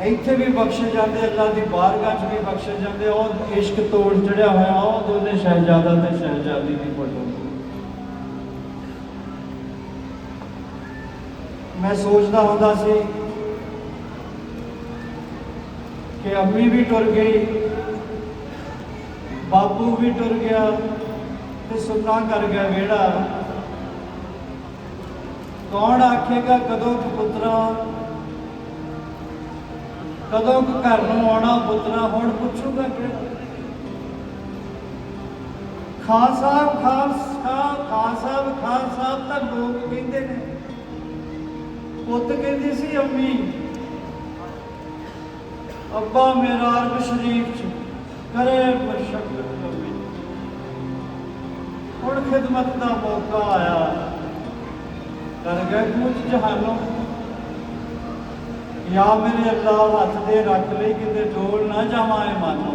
ਇੱਥੇ ਵੀ ਬਖਸ਼ੇ ਜਾਂਦੇ, ਅੱਲਾ ਦੀ ਬਾਰਗਾਹ 'ਚ ਵੀ ਬਖਸ਼ੇ ਜਾਂਦੇ, ਉਹ ਇਸ਼ਕ ਤੋੜ ਚੜਿਆ ਹੋਇਆ, ਉਹ ਦੋਨੇ ਸ਼ਹਿਜ਼ਾਦਾ ਤੇ ਸ਼ਹਿਜ਼ਾਦੀ ਦੀ ਫੋਟੋ ਮੈਂ ਸੋਚਦਾ ਹੁੰਦਾ ਸੀ ਕਿ ਅੰਮੀ ਵੀ ਟੁਰ ਗਈ, ਬਾਪੂ ਵੀ ਟੁਰ ਗਿਆ ਤੇ ਸੁੰਨਾ ਕਰ ਗਿਆ ਵਿਹੜਾ। ਕੌਣ ਆਖੇਗਾ ਕਦੋਂ ਕੁ ਪੁੱਤਰਾ ਕਦੋਂ ਘਰ ਨੂੰ ਆਉਣਾ, ਪੁੱਤਰਾ ਹੁਣ ਪੁੱਛੂਗਾ ਕਿਹੜਾ ਖਾਨ ਸਾਹਿਬ ਖਾਨ ਸਾਹਿਬ ਖਾਨ ਸਾਹਿਬ ਖਾਨ ਸਾਹਿਬ ਤਾਂ ਲੋਕ ਕਹਿੰਦੇ ਨੇ। ਪੁੱਤ ਕਹਿੰਦੀ ਸੀ, ਅੰਮੀ, ਅੱਬਾ ਮੇਰਾ ਅਰਬ ਸ਼ਰੀਫ ਚ ਕਰੇ ਮਸ਼ਕਤ ਅੰਮੀ। ਹੁਣ ਖਿਦਮਤ ਦਾ ਮੌਕਾ ਆਇਆ। ਕਰ ਗਏ ਕੁਝ ਜਹਾਨੋਂ। ਯਾ ਮੇਰੇ ਅੱਲਾ ਹੱਥ ਦੇ ਰੱਖ ਲਈ ਕਿਤੇ ਡੋਲ ਨਾ ਜਾਵਾਂ ਇਹ ਮਨ